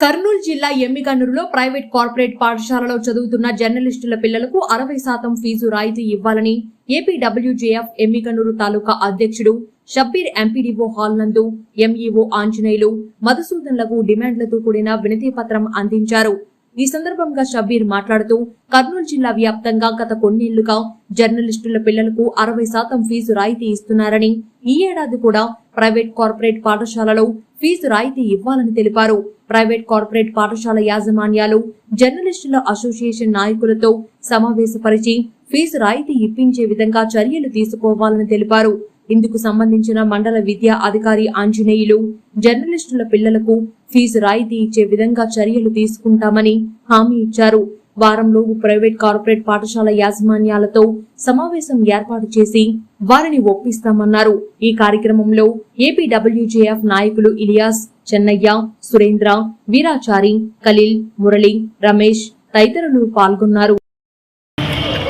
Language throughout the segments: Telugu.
కర్నూలు జిల్లా ఎమ్మికన్నూరులో ప్రైవేట్ కార్పొరేట్ పాఠశాలలో చదువుతున్న జర్నలిస్టుల పిల్లలకు అరవై శాతం ఫీజు రాయితీ ఇవ్వాలని ఏపీడబ్ల్యూజేఎఫ్ ఎమ్మిగనూరు తాలూకా అధ్యక్షుడు షబ్బీర్ ఎంపీడీఓ హాల్ నందు ఎంఈఓ ఆంజనేయులు మధుసూదన్లకు డిమాండ్లతో కూడిన వినతి పత్రం అందించారు. ఈ సందర్భంగా షబ్బీర్ మాట్లాడుతూ కర్నూలు జిల్లా వ్యాప్తంగా గత కొన్నేళ్ళుగా జర్నలిస్టుల పిల్లలకు అరవై శాతం ఫీజు రాయితీ ఇస్తున్నారని ఈ ఏడాది కూడా ప్రైవేట్ కార్పొరేట్ పాఠశాలలో ఫీజు రాయితీ ఇవ్వాలని తెలిపారు. ప్రైవేట్ కార్పొరేట్ పాఠశాల యాజమాన్యాలు జర్నలిస్టుల అసోసియేషన్ నాయకులతో సమావేశపరిచి ఫీజు రాయితీ ఇప్పించే విధంగా చర్యలు తీసుకోవాలని తెలిపారు. ఇందుకు సంబంధించిన మండల విద్యా అధికారి ఆంజనేయులు జర్నలిస్టుల పిల్లలకు ఫీజు రాయితీ ఇచ్చే విధంగా చర్యలు తీసుకుంటామని హామీ ఇచ్చారు. వారంలో ప్రైవేట్ కార్పొరేట్ పాఠశాల యాజమాన్యాలతో సమావేశం ఏర్పాటు చేసి వారిని ఒప్పిస్తామన్నారు. ఈ కార్యక్రమంలో ఏపీడబ్ల్యూజేఎఫ్ నాయకులు ఇలియాస్ చెన్నయ్య సురేంద్ర వీరాచారి ఖలీల్ మురళి రమేష్ తదితరులు పాల్గొన్నారు.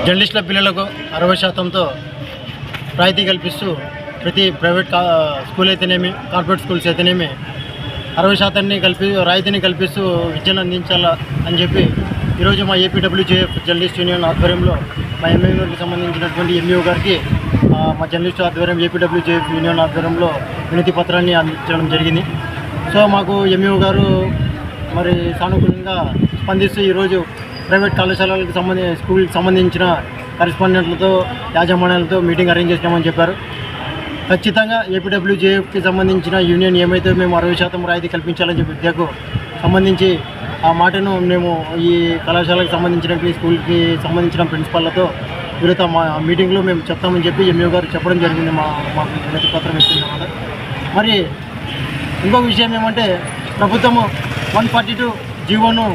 జర్నలిస్టుల పిల్లలకు అరవై శాతంతో రాయితీ కల్పిస్తూ ప్రతి ప్రైవేట్ స్కూల్ అయితేనేమి కార్పొరేట్ స్కూల్స్ అయితేనేమి అరవై శాతాన్ని కల్పి రాయితీని కల్పిస్తూ విద్యను అందించాలా అని చెప్పి ఈరోజు మా ఏపీడబ్ల్యూజేఎఫ్ జర్నలిస్ట్ యూనియన్ ఆధ్వర్యంలో మా ఎంఏకి సంబంధించినటువంటి ఎంఈఓ గారికి మా జర్నలిస్ట్ ఆధ్వర్యం ఏపీడబ్ల్యూజేఎఫ్ యూనియన్ ఆధ్వర్యంలో వినతి పత్రాన్ని అందించడం జరిగింది. సో మాకు ఎంఈఓ గారు మరి సానుకూలంగా స్పందిస్తూ ఈరోజు ప్రైవేట్ కళాశాలలకు సంబంధించి స్కూల్కి సంబంధించిన కరెస్పాండెంట్లతో యాజమాన్యాలతో మీటింగ్ అరేంజ్ చేసినామని చెప్పారు. ఖచ్చితంగా ఏపీడబ్ల్యూజేఎఫ్కి సంబంధించిన యూనియన్ ఏమైతే మేము అరవై శాతం రాయితీ కల్పించాలని చెప్పి విద్యకు సంబంధించి ఆ మాటను మేము ఈ కళాశాలకు సంబంధించిన స్కూల్కి సంబంధించిన ప్రిన్సిపాల్లతో వీరితో మా మీటింగ్లో మేము చెప్తామని చెప్పి ఎంఈఓ గారు చెప్పడం జరిగింది. మా మాకు వినతి పత్రం ఇచ్చిందన్నమాట మరి ఇంకొక విషయం ఏమంటే ప్రభుత్వము వన్ ఫార్టీ టూ జీవోను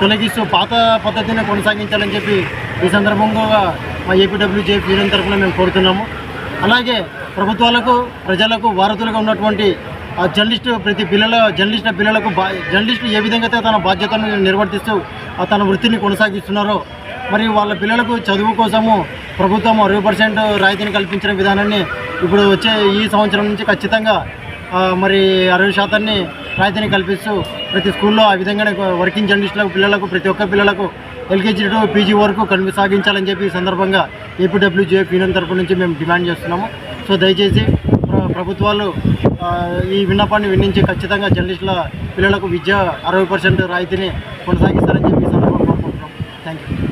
తొలగిస్తూ పాత పద్ధతిని కొనసాగించాలని చెప్పి ఈ సందర్భంగా మా ఏపీడబ్ల్యూజేఎఫ్ యూనియన్ తరఫున మేము కోరుతున్నాము. అలాగే ప్రభుత్వాలకు ప్రజలకు వారధులుగా ఉన్నటువంటి ఆ జర్నలిస్టు ప్రతి పిల్లల జర్నలిస్టుల పిల్లలకు బా జర్నలిస్టులు ఏ విధంగా అయితే తన బాధ్యతను నిర్వర్తిస్తూ ఆ తన వృత్తిని కొనసాగిస్తున్నారో మరి వాళ్ళ పిల్లలకు చదువు కోసము ప్రభుత్వం అరవై పర్సెంట్ రాయితీని కల్పించిన విధానాన్ని ఇప్పుడు వచ్చే ఈ సంవత్సరం నుంచి ఖచ్చితంగా మరి అరవై శాతాన్ని రాయితీని కల్పిస్తూ ప్రతి స్కూల్లో ఆ విధంగానే వర్కింగ్ జర్నలిస్టులకు పిల్లలకు ప్రతి ఒక్క పిల్లలకు ఎల్కేజీ టు పీజీ వరకు కొనసాగించాలని చెప్పి ఈ సందర్భంగా ఏపీడబ్ల్యూజే యూనియన్ తరపు నుంచి మేము డిమాండ్ చేస్తున్నాము. సో దయచేసి ప్రభుత్వాలు ఈ విన్నపాన్ని విన్నించి ఖచ్చితంగా జర్నలిస్టుల పిల్లలకు విద్య అరవై పర్సెంట్ రాయితీని కొనసాగిస్తారని చెప్పి సందర్భంగా కోరుకుంటున్నాం. Thank you